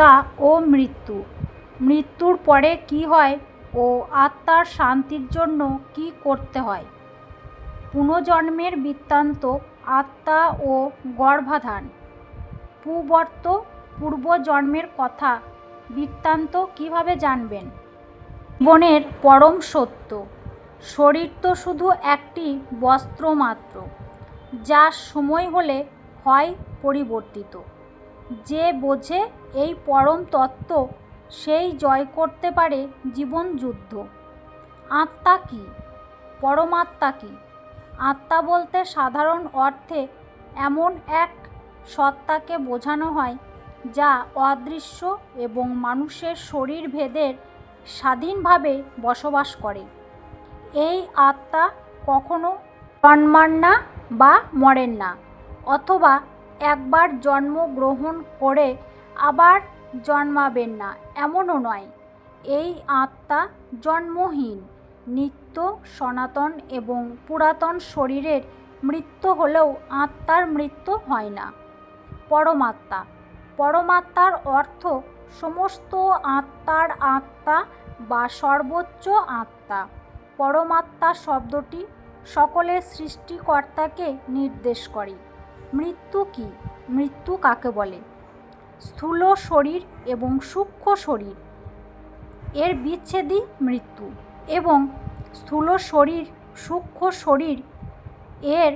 আত্মা ও মৃত্যু। মৃত্যুর পরে কি হয় ও আত্মার শান্তির জন্য কি করতে হয়? পুনর্জন্মের বৃত্তান্ত আত্মা ও গর্ভাধান। পূবর্ত পূর্বজন্মের কথা বৃত্তান্ত কীভাবে জানবেন? জীবনের পরম সত্য। শরীর তো শুধু একটি বস্ত্র মাত্র, যা সময় হলে হয় পরিবর্তিত। যে বোঝে এই পরম তত্ত্ব সেই জয় করতে পারে জীবন যুদ্ধ। আত্মা কী? পরমাত্মা কী? আত্মা বলতে সাধারণ অর্থে এমন এক সত্তাকে বোঝানো হয়, যা অদৃশ্য এবং মানুষের শরীর ভেদের স্বাধীনভাবে বসবাস করে। এই আত্মা কখনো জন্মান না বা মরেন না, অথবা একবার জন্মগ্রহণ করে আবার জন্মাবেন না, এমনও নয়। এই আত্মা জন্মহীন, নিত্য সনাতন এবং পুরাতন শরীরের মৃত্যু হলেও আত্মার মৃত্যু হয় না। পরমাত্মা, পরমাত্মার অর্থ সমস্ত আত্মার আত্মা বা সর্বোচ্চ আত্মা। পরমাত্মা শব্দটি সকলের সৃষ্টিকর্তাকে নির্দেশ করে। মৃত্যু কি? মৃত্যু কাকে বলে? স্থূল শরীর এবং সূক্ষ্ম শরীর। এর বিচ্ছেদই মৃত্যু এবং স্থূল শরীর, সূক্ষ্ম শরীর এর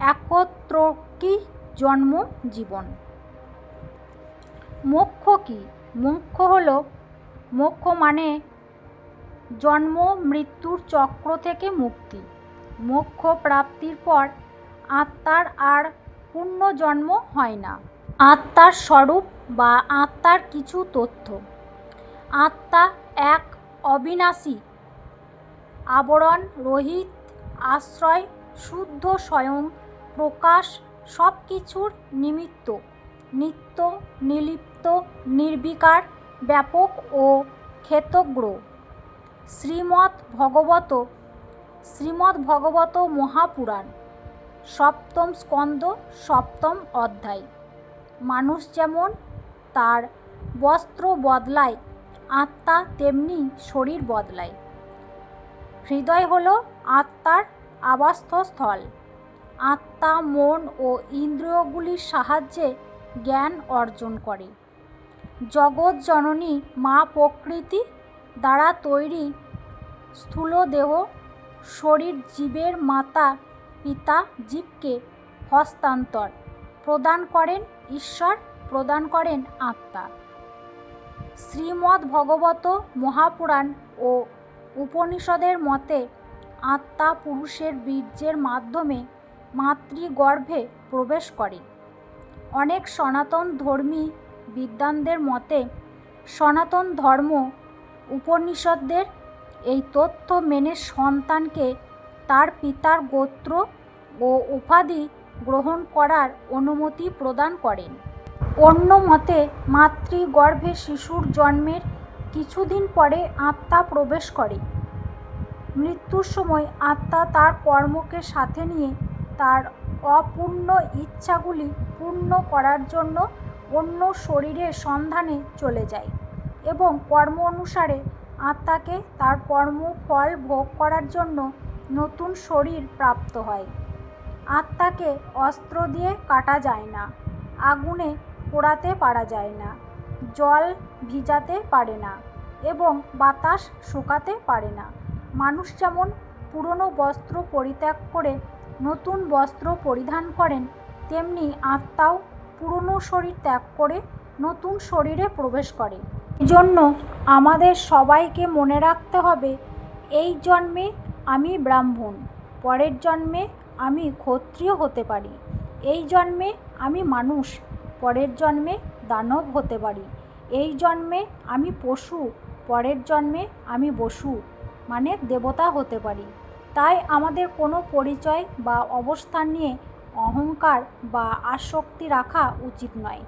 একত্রকই জন্ম জীবন? মোক্ষ কি? মোক্ষ হল, মোক্ষ মানে জন্ম, মৃত্যুর চক্র থেকে মুক্তি। মোক্ষ প্রাপ্তির পর আত্মার আর পুনর্জন্ম হয় না। আত্মার স্বরূপ বা আত্মার কিছু তথ্য। আত্মা এক অবিনাশী, আবরণ রহিত, আশ্রয়, শুদ্ধ, স্বয়ং, প্রকাশ সব কিছুর নিমিত্ত। নিত্য, নিলিপ্ত, নির্বিকার, ব্যাপক ও ক্ষেতগ্র শ্রীমদ্ ভগবত শ্রীমৎ ভগবত মহাপুরাণ, সপ্তম স্কন্দ সপ্তম অধ্যায়। মানুষ যেমন তার বস্ত্র বদলায়, আত্মা তেমনি শরীর বদলায়। হৃদয় হল আত্মার আবাসস্থল। আত্মা মন ও ইন্দ্রিয়গুলির সাহায্যে জ্ঞান অর্জন করে। জগৎ জননী মা প্রকৃতি দ্বারা তৈরি স্থূল দেহ শরীর জীবের মাতা পিতা জীবকে হস্তান্তর। প্রদান করেন ঈশ্বর, প্রদান করেন আত্মা। শ্রীমদ্ ভগবত মহাপুরাণ ও উপনিষদের মতে আত্মা পুরুষের বীর্যের মাধ্যমে মাতৃগর্ভে প্রবেশ করে। অনেক সনাতন ধর্মী বিদ্বানদের মতে সনাতন ধর্ম উপনিষদদের এই তথ্য মেনে সন্তানকে তার পিতার গোত্র ও উপাধি গ্রহণ করার অনুমতি প্রদান করেন। অন্য মতে, মাতৃগর্ভে শিশুর জন্মের কিছুদিন পরে আত্মা প্রবেশ করে। মৃত্যুর সময় আত্মা তার কর্মকে সাথে নিয়ে তার অপূর্ণ ইচ্ছাগুলি পূর্ণ করার জন্য অন্য শরীরের সন্ধানে চলে যায় এবং কর্ম অনুসারে আত্মাকে তার কর্মফল ভোগ করার জন্য নতুন শরীর প্রাপ্ত হয়। আত্মাকে অস্ত্র দিয়ে কাটা যায় না, আগুনে পোড়াতে পারা যায় না, জল ভিজাতে পারে না এবং বাতাস শুকাতে পারে না। মানুষ যেমন পুরনো বস্ত্র পরিত্যাগ করে নতুন বস্ত্র পরিধান করেন, তেমনি আত্মাও পুরনো শরীর ত্যাগ করে নতুন শরীরে প্রবেশ করে। জন্য আমাদের সবাইকে মনে রাখতে হবে, এই জন্মে আমি ব্রাহ্মণ, পরের জন্মে আমি ক্ষত্রিয় হতে পারি। এই জন্মে আমি মানুষ, পরের জন্মে দানব হতে পারি। এই জন্মে আমি পশু, পরের জন্মে আমি বসু মানে দেবতা হতে পারি। তাই আমাদের কোনো পরিচয় বা অবস্থান নিয়ে অহংকার বা আসক্তি রাখা উচিত নয়।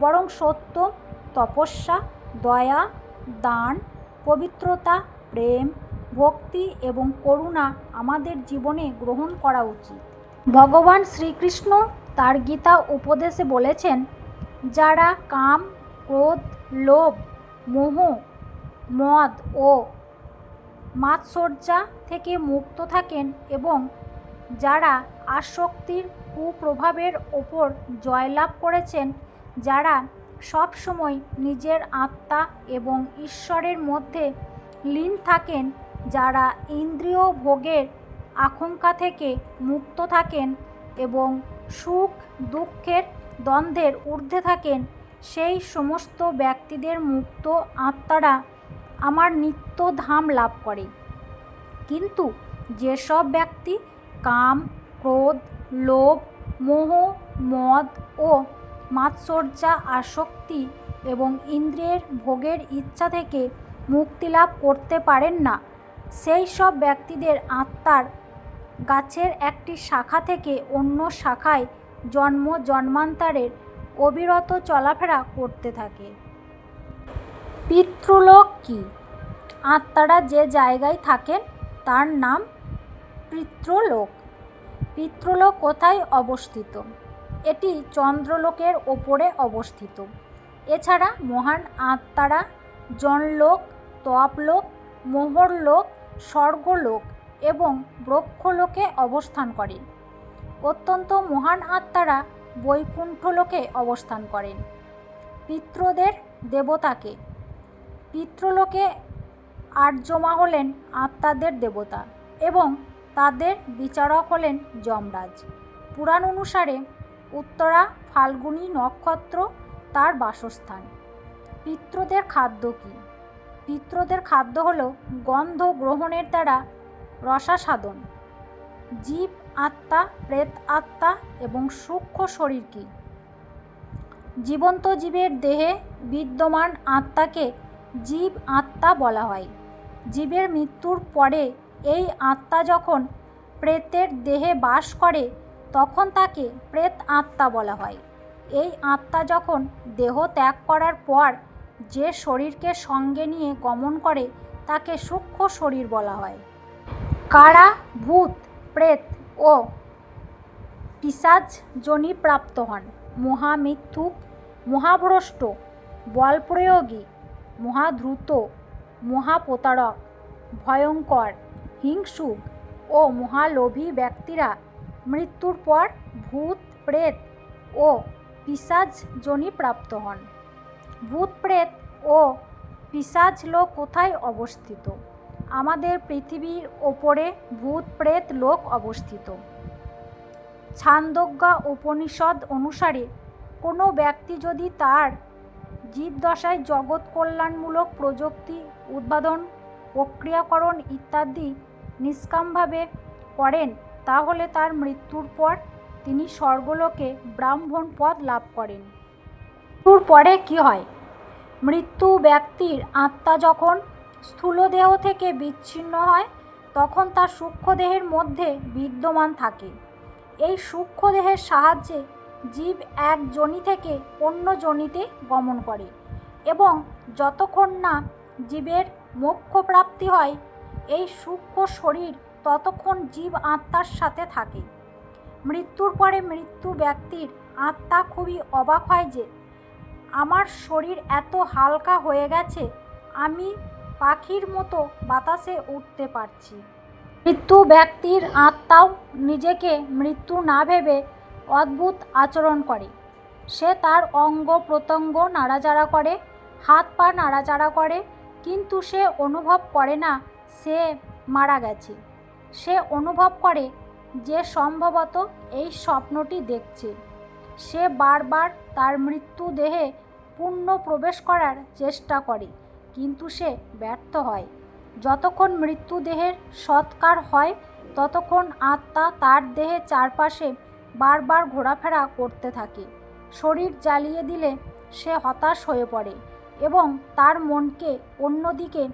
বরং সত্য, তপস্যা, দয়া, দান, পবিত্রতা, প্রেম ভক্তি এবং করুণা আমাদের জীবনে গ্রহণ করা উচিত। ভগবান শ্রীকৃষ্ণ তার গীতা উপদেশে বলেছেন, যারা কাম, ক্রোধ, লোভ, মোহ, মদ ও মাৎসর্যা থেকে মুক্ত থাকেন এবং যারা আসক্তির কুপ্রভাবের ওপর জয়লাভ করেছেন, যারা সবসময় নিজের আত্মা এবং ঈশ্বরের মধ্যে লীন থাকেন যারা ইন্দ্রিয় ভোগের আকাঙ্ক্ষা থেকে মুক্ত থাকেন এবং সুখ দুঃখের দ্বন্দ্বের ঊর্ধ্বে থাকেন, সেই সমস্ত ব্যক্তিদের মুক্ত আত্মারা আমার নিত্য ধাম লাভ করে। কিন্তু যেসব ব্যক্তি কাম, ক্রোধ, লোভ, মোহ, মদ ও মাৎসর্যা, আসক্তি এবং ইন্দ্রিয়ের ভোগের ইচ্ছা থেকে মুক্তি লাভ করতে পারেন না সেই সব ব্যক্তিদের আত্মার গাছের একটি শাখা থেকে অন্য শাখায় জন্ম জন্মান্তরের অবিরত চলাফেরা করতে থাকে। পিতৃলোক কি? আত্মারা যে জায়গায় থাকেন, তার নাম পিতৃলোক। পিতৃলোক কোথায় অবস্থিত? এটি চন্দ্রলোকের ওপরে অবস্থিত। এছাড়া মহান আত্মারা জনলোক, তপলোক, মোহরলোক স্বর্গলোক এবং ব্রক্ষলোকে অবস্থান করেন। অত্যন্ত মহান আত্মারা বৈকুণ্ঠলোকে অবস্থান করেন। পিতৃদের দেবতাকে। পিতৃলোকে আর্যমা হলেন আত্মাদের দেবতা এবং তাদের বিচারক হলেন যমরাজ। পুরাণ অনুসারে উত্তরা ফাল্গুনী নক্ষত্র তার বাসস্থান। পিতৃদের খাদ্য কী? পিতৃদের খাদ্য হল গন্ধ গ্রহণের দ্বারা রসাসাধন। জীব আত্মা, প্রেত আত্মা এবং সূক্ষ্ম শরীর কি? জীবন্ত জীবের দেহে বিদ্যমান আত্মাকে জীব আত্মা বলা হয়। জীবের মৃত্যুর পরে এই আত্মা যখন প্রেতের দেহে বাস করে, তখন তাকে প্রেত আত্মা বলা হয়। এই আত্মা যখন দেহ ত্যাগ করার পর যে শরীরকে সঙ্গে নিয়ে গমন করে, তাকে সূক্ষ্ম শরীর বলা হয়। কারা, ভূত, প্রেত ও পিসাজ জনি প্রাপ্ত হন। মহামৃত্যুক মহাভ্রষ্ট, বলপ্রয়োগী, মহাদ্রুত, মহাপ্রতারক, ভয়ঙ্কর, হিংসুক ও মহালোভী ব্যক্তিরা মৃত্যুর পর ভূত, প্রেত ও পিসাজ জনি প্রাপ্ত হন। ভূত প্রেত ও পিসাজ লোক কোথায় অবস্থিত? আমাদের পৃথিবীর ওপরে ভূত প্রেত লোক অবস্থিত। ছান্দজ্ঞা উপনিষদ অনুসারে কোনো ব্যক্তি যদি তার জীবদশায় জগৎ কল্যাণমূলক প্রযুক্তি উদ্ভাবন প্রক্রিয়াকরণ ইত্যাদি নিষ্কামভাবে করেন, তাহলে তার মৃত্যুর পর তিনি স্বর্গলোকে ব্রাহ্মণ পদ লাভ করেন। মৃত্যুর পরে কি হয়? মৃত্যু ব্যক্তির আত্মা যখন স্থূলদেহ থেকে বিচ্ছিন্ন হয়, তখন তার সূক্ষ্মদেহের মধ্যে বিদ্যমান থাকে। এই সূক্ষ্মদেহের সাহায্যে জীব এক জনি থেকে অন্য জনিতে গমন করে এবং যতক্ষণ না জীবের মোক্ষ প্রাপ্তি হয়, এই সূক্ষ্ম শরীর ততক্ষণ জীব আত্মার সাথে থাকে। মৃত্যুর পরে মৃত্যু ব্যক্তির আত্মা খুবই অবাক হয় যে আমার শরীর এত হালকা হয়ে গেছে, আমি পাখির মতো বাতাসে উঠতে পারছি। মৃত্যু ব্যক্তির আত্মাও নিজেকে মৃত্যু না ভেবে অদ্ভুত আচরণ করে। সে তার অঙ্গ প্রত্যঙ্গ নাড়াচাড়া করে, হাত পা নাড়াচাড়া করে, কিন্তু সে অনুভব করে না সে মারা গেছে। সে অনুভব করে যে সম্ভবত এই স্বপ্নটি দেখছে। সে বারবার তার মৃত্যু দেহে পুণ্য প্রবেশ করার চেষ্টা করে, কিন্তু সে ব্যর্থ হয়। যতক্ষণ মৃত্যু দেহের সৎকার হয়, ততক্ষণ আত্মা তার দেহে চারপাশে বারবার ঘোরাফেরা করতে থাকে। শরীর জ্বালিয়ে দিলে সে হতাশ হয়ে পড়ে এবং তার মনকে অন্যদিকে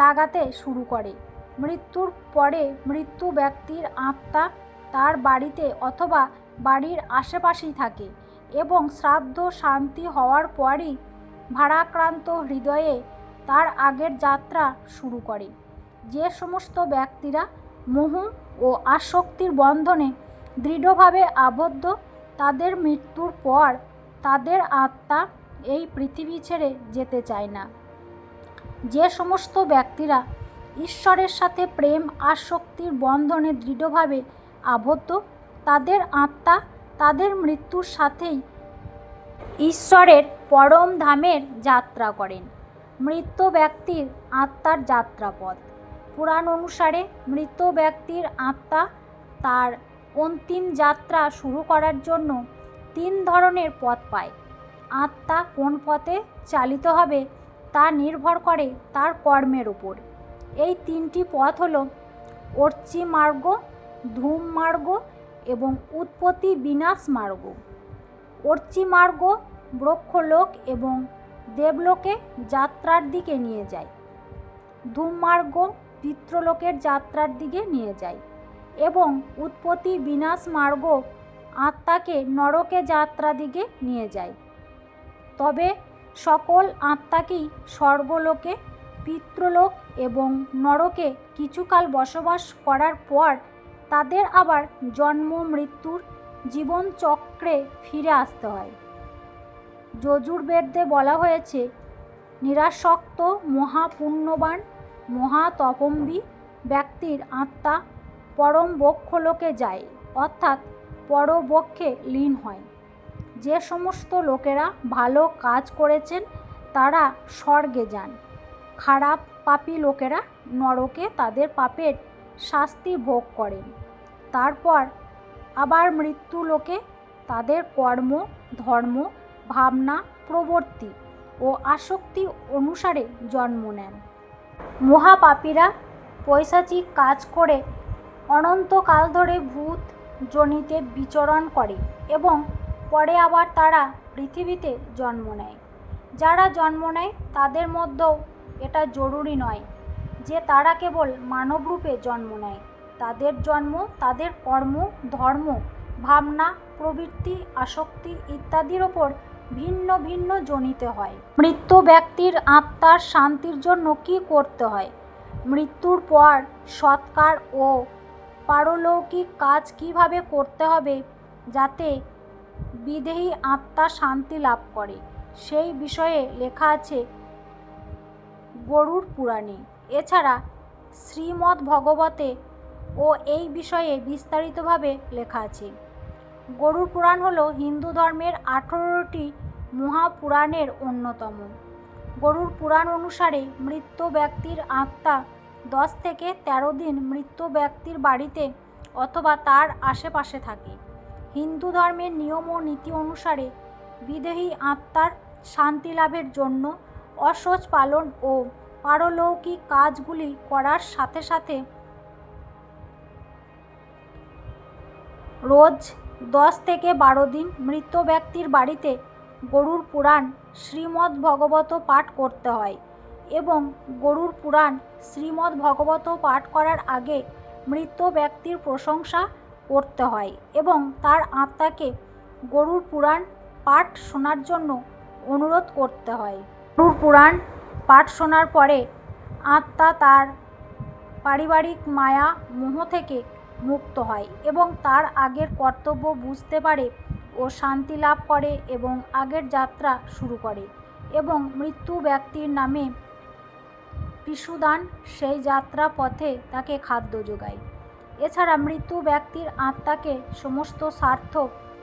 লাগাতে শুরু করে। মৃত্যুর পরে মৃত্যু ব্যক্তির আত্মা তার বাড়িতে অথবা বাড়ির আশেপাশেই থাকে। এবং শ্রাদ্ধ শান্তি হওয়ার পরই ভারাক্রান্ত হৃদয়ে তার আগের যাত্রা শুরু করে। যে সমস্ত ব্যক্তিরা মোহ ও আসক্তির বন্ধনে দৃঢ়ভাবে আবদ্ধ, তাদের মৃত্যুর পর তাদের আত্মা এই পৃথিবী ছেড়ে যেতে চায় না। যে সমস্ত ব্যক্তিরা ঈশ্বরের সাথে প্রেম, আসক্তির বন্ধনে দৃঢ়ভাবে আবদ্ধ, তাদের আত্মা তাদের মৃত্যুর সাথেই ঈশ্বরের পরম ধামের যাত্রা করেন। মৃত ব্যক্তির আত্মার যাত্রাপথ। পুরাণ অনুসারে মৃত ব্যক্তির আত্মা তার অন্তিম যাত্রা শুরু করার জন্য তিন ধরনের পথ পায়। আত্মা কোন পথে চালিত হবে তা নির্ভর করে তার কর্মের উপর। এই তিনটি পথ হল অর্চি মার্গ ধূম মার্গ এবং উৎপত্তি বিনাশ মার্গ। অর্চি মার্গ ব্রক্ষলোক এবং দেবলোকে যাত্রার দিকে নিয়ে যায়। ধূমমার্গ পিত্রলোকের যাত্রার দিকে নিয়ে যায় এবং উৎপত্তি বিনাশ মার্গ আত্মাকে নরকে যাত্রা দিকে নিয়ে যায়। তবে সকল আত্মাকেই স্বর্গলোকে পিতৃলোক এবং নরকে কিছুকাল বসবাস করার পর তাদের আবার জন্ম, মৃত্যুর জীবন চক্রে ফিরে আসতে হয়। যজুর্বেদে বলা হয়েছে, নিরাসক্ত, মহাপুণ্যবান, মহাতপম্বী ব্যক্তির আত্মা পরম বক্ষলোকে যায়, অর্থাৎ পরবক্ষে লীন হয়। যে সমস্ত লোকেরা ভালো কাজ করেছেন, তারা স্বর্গে যান। খারাপ পাপী লোকেরা নরকে তাদের পাপের শাস্তি ভোগ করেন। তারপর আবার মৃত্যু লোকে তাদের কর্ম, ধর্ম, ভাবনা প্রবর্তি ও আসক্তি অনুসারে জন্ম নেন। মহাপাপীরা পৈশাচিক কাজ করে অনন্তকাল ধরে ভূত জনিতে বিচরণ করে এবং পরে আবার তারা পৃথিবীতে জন্ম নেয়। যারা জন্ম নেয়, তাদের মধ্যেও এটা জরুরি নয় যে তারা কেবল মানবরূপে জন্ম নেয়। তাদের জন্ম, তাদের কর্ম, ধর্ম, ভাবনা, প্রবৃত্তি, আসক্তি ইত্যাদির ওপর ভিন্ন ভিন্ন জনিতে হয়। মৃত্যু ব্যক্তির আত্মার শান্তির জন্য কি করতে হয়? মৃত্যুর পর সৎকার ও পারলৌকিক কাজ কীভাবে করতে হবে যাতে বিদেহী আত্মা শান্তি লাভ করে? সেই বিষয়ে লেখা আছে গরুর পুরাণে। এছাড়া শ্রীমদ্ ভগবতে ও এই বিষয়ে বিস্তারিতভাবে লেখা আছে। গরুর পুরাণ হল হিন্দু ধর্মের আঠেরোটি মহাপুরাণের অন্যতম। গরুর পুরাণ অনুসারে মৃত ব্যক্তির আত্মা দশ থেকে তেরো দিন মৃত ব্যক্তির বাড়িতে অথবা তার আশেপাশে থাকে। হিন্দু ধর্মের নিয়ম ও নীতি অনুসারে বিদেহী আত্মার শান্তি লাভের জন্য অসহজ পালন ও পারলৌকিক কাজগুলি করার সাথে সাথে রোজ দশ থেকে বারো দিন মৃত ব্যক্তির বাড়িতে গরুর পুরাণ শ্রীমদ্ ভগবত পাঠ করতে হয় এবং গরুর পুরাণ শ্রীমদ্ ভগবত পাঠ করার আগে মৃত ব্যক্তির প্রশংসা করতে হয় এবং তার আত্মাকে গরুর পুরাণ পাঠ শোনার জন্য অনুরোধ করতে হয়। গরুর পুরাণ পাঠ শোনার পরে আত্মা তার পারিবারিক মায়া মোহ থেকে মুক্ত হয় এবং তার আগের কর্তব্য বুঝতে পারে ও শান্তি লাভ করে এবং আগের যাত্রা শুরু করে এবং মৃত্যু ব্যক্তির নামে পিশুদান সেই যাত্রা পথে তাকে খাদ্য যোগায়। এছাড়া মৃত্যু ব্যক্তির আত্মাকে সমস্ত স্বার্থ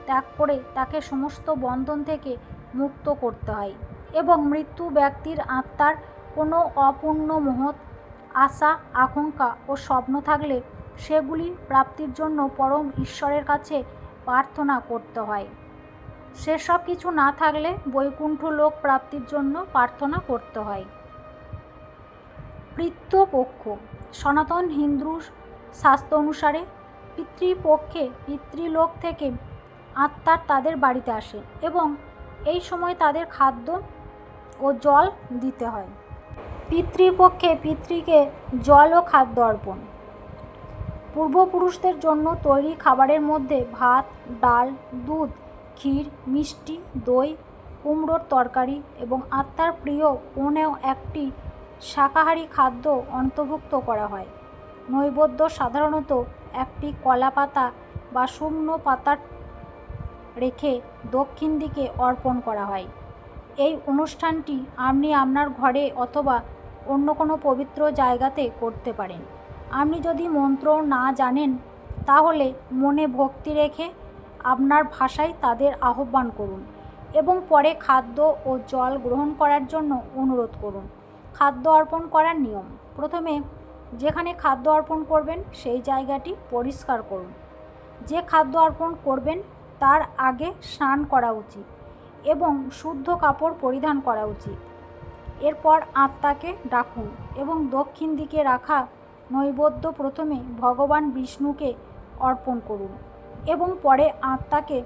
ত্যাগ করে তাকে সমস্ত বন্ধন থেকে মুক্ত করতে হয় এবং মৃত্যু ব্যক্তির আত্মার কোনো অপূর্ণ মহৎ আশা, আকাঙ্ক্ষা ও স্বপ্ন থাকলে সেগুলি প্রাপ্তির জন্য পরম ঈশ্বরের কাছে প্রার্থনা করতে হয়। সেসব কিছু না থাকলে বৈকুণ্ঠ লোক প্রাপ্তির জন্য প্রার্থনা করতে হয়। পিতৃপক্ষ, সনাতন হিন্দু শাস্ত্র অনুসারে পিতৃপক্ষে পিতৃলোক থেকে আত্মার তাদের বাড়িতে আসে এবং এই সময় তাদের খাদ্য ও জল দিতে হয়। পিতৃপক্ষে পিতৃকে জল ও খাদ্য অর্পণ। পূর্বপুরুষদের জন্য তৈরি খাবারের মধ্যে ভাত, ডাল, দুধ, ক্ষীর, মিষ্টি, দই, কুমড়োর তরকারি এবং আত্মার প্রিয় কোনেও একটি শাকাহারী খাদ্য অন্তর্ভুক্ত করা হয়। নৈবেদ্য সাধারণত একটি কলা পাতা বা শুকনো পাতা রেখে দক্ষিণ দিকে অর্পণ করা হয়। এই অনুষ্ঠানটি আপনি আপনার ঘরে অথবা অন্য কোনো পবিত্র জায়গাতে করতে পারেন। আপনি যদি মন্ত্র না জানেন, তাহলে মনে ভক্তি রেখে আপনার ভাষায় তাদের আহ্বান করুন এবং পরে খাদ্য ও জল গ্রহণ করার জন্য অনুরোধ করুন। খাদ্য অর্পণ করার নিয়ম। প্রথমে যেখানে খাদ্য অর্পণ করবেন, সেই জায়গাটি পরিষ্কার করুন। যে খাদ্য অর্পণ করবেন, তার আগে স্নান করা উচিত এবং শুদ্ধ কাপড় পরিধান করা উচিত। এরপর আত্মাকে ডাকুন এবং দক্ষিণ দিকে রাখা নৈবেদ্য প্রথমে ভগবান বিষ্ণুকে অর্পণ করুন এবং পরে আত্মাকে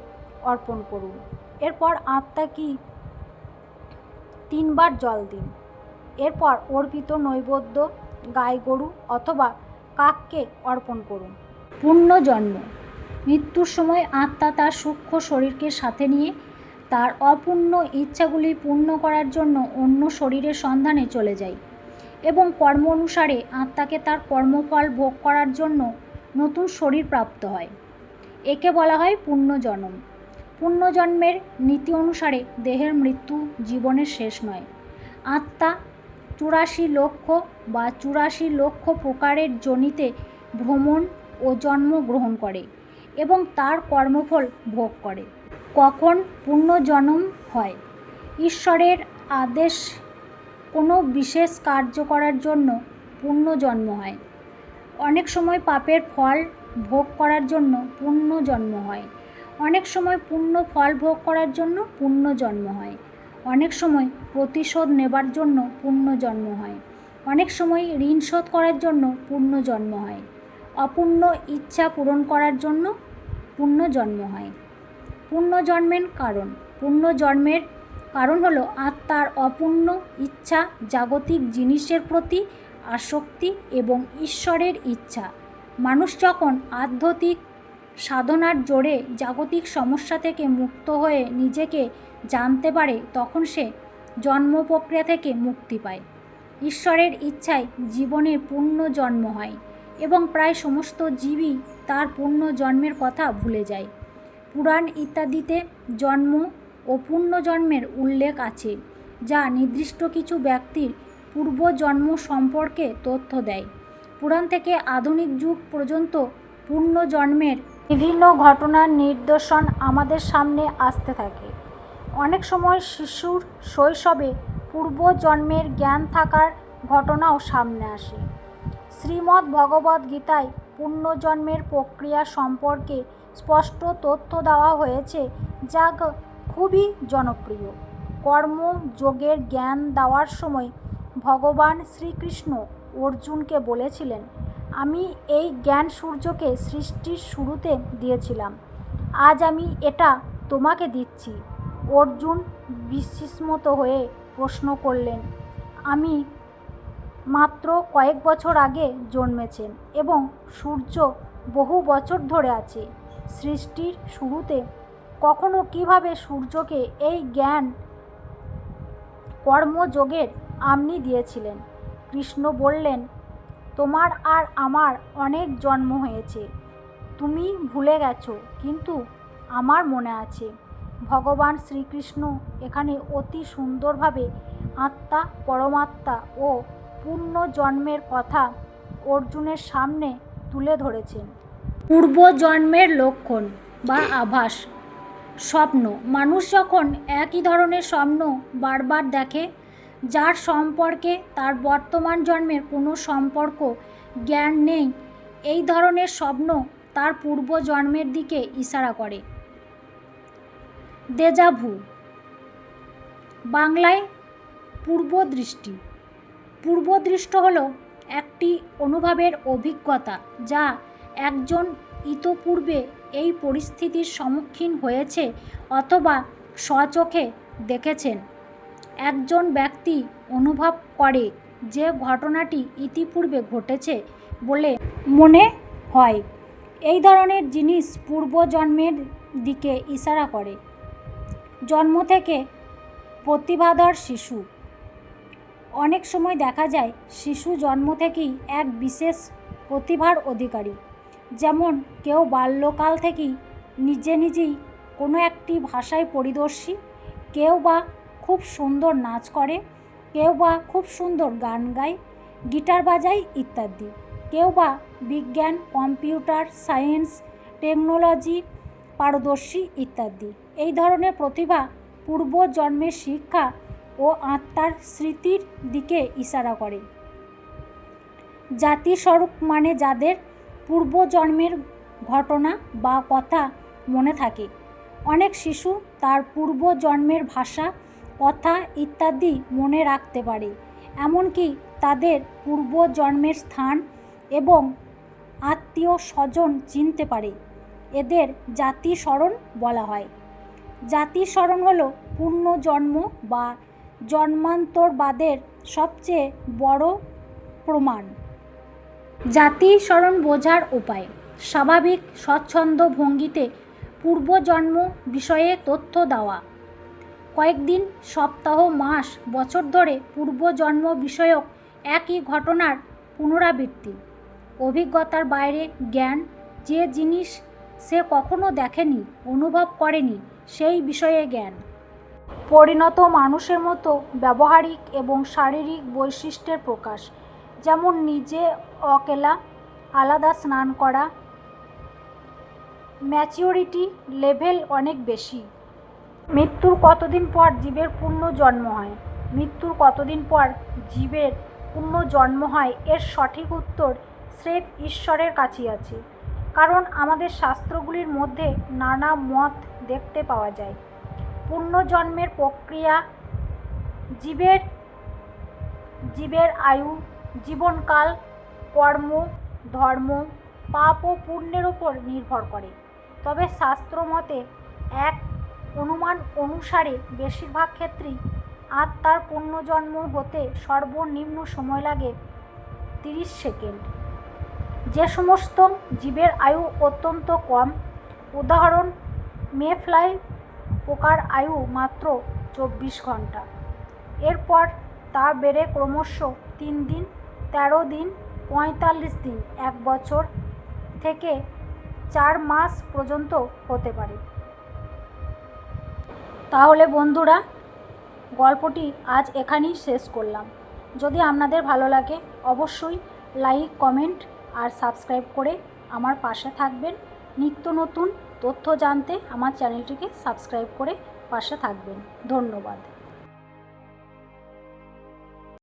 অর্পণ করুন। এরপর আত্মা কি? তিনবার জল দিন। এরপর অর্পিত নৈবদ্য গাই গরু অথবা কাককে অর্পণ করুন। পুণ্যজন্ম। মৃত্যুর সময় আত্মা তার সূক্ষ্ম শরীরকে সাথে নিয়ে তার অপূর্ণ ইচ্ছাগুলি পূর্ণ করার জন্য অন্য শরীরের সন্ধানে চলে যায়। এবং কর্ম অনুসারে আত্মাকে তার কর্মফল ভোগ করার জন্য নতুন শরীর প্রাপ্ত হয়। একে বলা হয় পুণ্যজন্ম পুণ্যজন্মের নীতি অনুসারে দেহের মৃত্যু জীবনের শেষ নয়। আত্মা চুরাশি লক্ষ বা চুরাশি লক্ষ প্রকারের জনিতে ভ্রমণ ও জন্ম গ্রহণ করে এবং তার কর্মফল ভোগ করে। কখন পুণ্যজন্ম হয়? ঈশ্বরের আদেশ কোনো বিশেষ কার্য করার জন্য পুণ্য জন্ম হয়। অনেক সময় পাপের ফল ভোগ করার জন্য পুণ্য জন্ম হয়। অনেক সময় পুণ্য ফল ভোগ করার জন্য পুণ্য জন্ম হয়। অনেক সময় প্রতিশোধ নেবার জন্য পুণ্য জন্ম হয়। অনেক সময় ঋণ শোধ করার জন্য পুণ্য জন্ম হয়। অপূর্ণ ইচ্ছা পূরণ করার জন্য পুণ্য জন্ম হয়। পুণ্যজন্মের কারণ, পুণ্যজন্মের কারণ হলো আত্মার অপূর্ণ ইচ্ছা, জাগতিক জিনিসের প্রতি আসক্তি এবং ঈশ্বরের ইচ্ছা। মানুষ যখন আধ্যাত্মিক সাধনার জোরে জাগতিক সমস্যা থেকে মুক্ত হয়ে নিজেকে জানতে পারে, তখন সে জন্ম প্রক্রিয়া থেকে মুক্তি পায়। ঈশ্বরের ইচ্ছায় জীবনে পূর্ণ জন্ম হয় এবং প্রায় সমস্ত জীবই তার পূর্ণ জন্মের কথা ভুলে যায়। পুরাণ ইত্যাদিতে জন্ম ও পুণ্যজন্মের উল্লেখ আছে, যা নির্দিষ্ট কিছু ব্যক্তির পূর্বজন্ম সম্পর্কে তথ্য দেয়। পুরাণ থেকে আধুনিক যুগ পর্যন্ত পুণ্যজন্মের বিভিন্ন ঘটনার নিদর্শন আমাদের সামনে আসতে থাকে। অনেক সময় শিশুর শৈশবে পূর্বজন্মের জ্ঞান থাকার ঘটনাও সামনে আসে। শ্রীমদ্ ভগবদ্ গীতায় পুণ্যজন্মের প্রক্রিয়া সম্পর্কে স্পষ্ট তথ্য দেওয়া হয়েছে, যা খুবই জনপ্রিয়। কর্মযোগের জ্ঞান দেওয়ার সময় ভগবান শ্রীকৃষ্ণ অর্জুনকে বলেছিলেন, আমি এই জ্ঞান সূর্যকে সৃষ্টির শুরুতে দিয়েছিলাম। আজ আমি এটা তোমাকে দিচ্ছি। অর্জুন বিস্মত হয়ে প্রশ্ন করলেন, আমি মাত্র কয়েক বছর আগে জন্মেছেন এবং সূর্য বহু বছর ধরে আছে। সৃষ্টির শুরুতে কখনো কীভাবে সূর্যকে এই জ্ঞান কর্মযোগের আমনি দিয়েছিলেন? কৃষ্ণ বললেন, তোমার আর আমার অনেক জন্ম হয়েছে। তুমি ভুলে গেছো, কিন্তু আমার মনে আছে। ভগবান শ্রীকৃষ্ণ এখানে অতি সুন্দরভাবে আত্মা, পরমাত্মা ও পূর্ণ জন্মের কথা অর্জুনের সামনে তুলে ধরেছেন। পূর্বজন্মের লক্ষণ বা আভাস স্বপ্ন। মানুষ যখন একই ধরনের স্বপ্ন বারবার দেখে, যার সম্পর্কে তার বর্তমান জন্মের কোনো সম্পর্ক, জ্ঞান নেই, এই ধরনের স্বপ্ন তার পূর্বজন্মের দিকে ইশারা করে। দেজাভু বাংলায় পূর্বদৃষ্টি। পূর্বদৃষ্ট হলো একটি অনুভবের অভিজ্ঞতা যা একজন ইতপূর্বে এই পরিস্থিতির সম্মুখীন হয়েছে অথবা স্বচোখে দেখেছেন। একজন ব্যক্তি অনুভব করে যে ঘটনাটি ইতিপূর্বে ঘটেছে বলে মনে হয়। এই ধরনের জিনিস পূর্বজন্মের দিকে ইশারা করে। জন্ম থেকে প্রতিভাধর শিশু। অনেক সময় দেখা যায় শিশু জন্ম থেকেই এক বিশেষ প্রতিভার অধিকারী। যেমন কেউ বাল্যকাল থেকেই নিজে নিজেই কোনো একটি ভাষায় পরিদর্শী, কেউ বা খুব সুন্দর নাচ করে, কেউ বা খুব সুন্দর গান গায়, গিটার বাজায় ইত্যাদি। কেউ বা বিজ্ঞান, কম্পিউটার, সায়েন্স, টেকনোলজি, পারদর্শী ইত্যাদি। এই ধরনের প্রতিভা পূর্ব জন্মের শিক্ষা ও আত্মার স্মৃতির দিকে ইশারা করে। জাতিস্বরূপ মানে যাদের পূর্বজন্মের ঘটনা বা কথা মনে থাকে। অনেক শিশু তার পূর্বজন্মের ভাষা, কথা ইত্যাদি মনে রাখতে পারে। এমনকি তাদের পূর্বজন্মের স্থান এবং আত্মীয় স্বজন চিনতে পারে। এদের জাতিস্মরণ বলা হয়। জাতিস্মরণ হলো পূর্ণজন্ম বা জন্মান্তরবাদের সবচেয়ে বড় প্রমাণ। জাতি স্মরণ বোঝার উপায়। স্বাভাবিক স্বচ্ছন্দ ভঙ্গিতে পূর্বজন্ম বিষয়ে তথ্য দেওয়া। কয়েকদিন, সপ্তাহ, মাস, বছর ধরে পূর্বজন্ম বিষয়ক একই ঘটনার পুনরাবৃত্তি। অভিজ্ঞতার বাইরে জ্ঞান, যে জিনিস সে কখনো দেখেনি, অনুভব করেনি, সেই বিষয়ে জ্ঞান। পরিণত মানুষের মতো ব্যবহারিক এবং শারীরিক বৈশিষ্ট্যের প্রকাশ। যেমন নিজে অকেলা, আলাদা স্নান করা ম্যাচিওরিটি লেভেল অনেক বেশি। মৃত্যুর কতদিন পর জীবের পূর্ণ জন্ম হয়? মৃত্যুর কতদিন পর জীবের পূর্ণ জন্ম হয়? এর সঠিক উত্তর স্রেফ ঈশ্বরের কাছেই আছে। কারণ আমাদের শাস্ত্রগুলির মধ্যে নানা মত দেখতে পাওয়া যায়। পুণ্যজন্মের প্রক্রিয়া জীবের জীবের আয়ু জীবনকাল, কর্ম, ধর্ম, পাপ ও পুণ্যের ওপর নির্ভর করে। তবে শাস্ত্র মতে এক অনুমান অনুসারে বেশিরভাগ ক্ষেত্রেই আত্মার পুণ্যজন্ম হতে সর্বনিম্ন সময় লাগে তিরিশ সেকেন্ড। যে সমস্ত জীবের আয়ু অত্যন্ত কম, উদাহরণ মেফ্লাই পোকার আয়ু মাত্র চব্বিশ ঘণ্টা। এরপর তা বেড়ে ক্রমশ তিন দিন তেরো দিন, পঁয়তাল্লিশ দিন, এক বছর থেকে চার মাস পর্যন্ত হতে পারে। তাহলে বন্ধুরা, গল্পটি আজ এখানেই শেষ করলাম। যদি আপনাদের ভালো লাগে, অবশ্যই লাইক, কমেন্ট আর সাবস্ক্রাইব করে আমার পাশে থাকবেন। নিত্য নতুন তথ্য জানতে আমার চ্যানেলটিকে সাবস্ক্রাইব করে পাশে থাকবেন। ধন্যবাদ।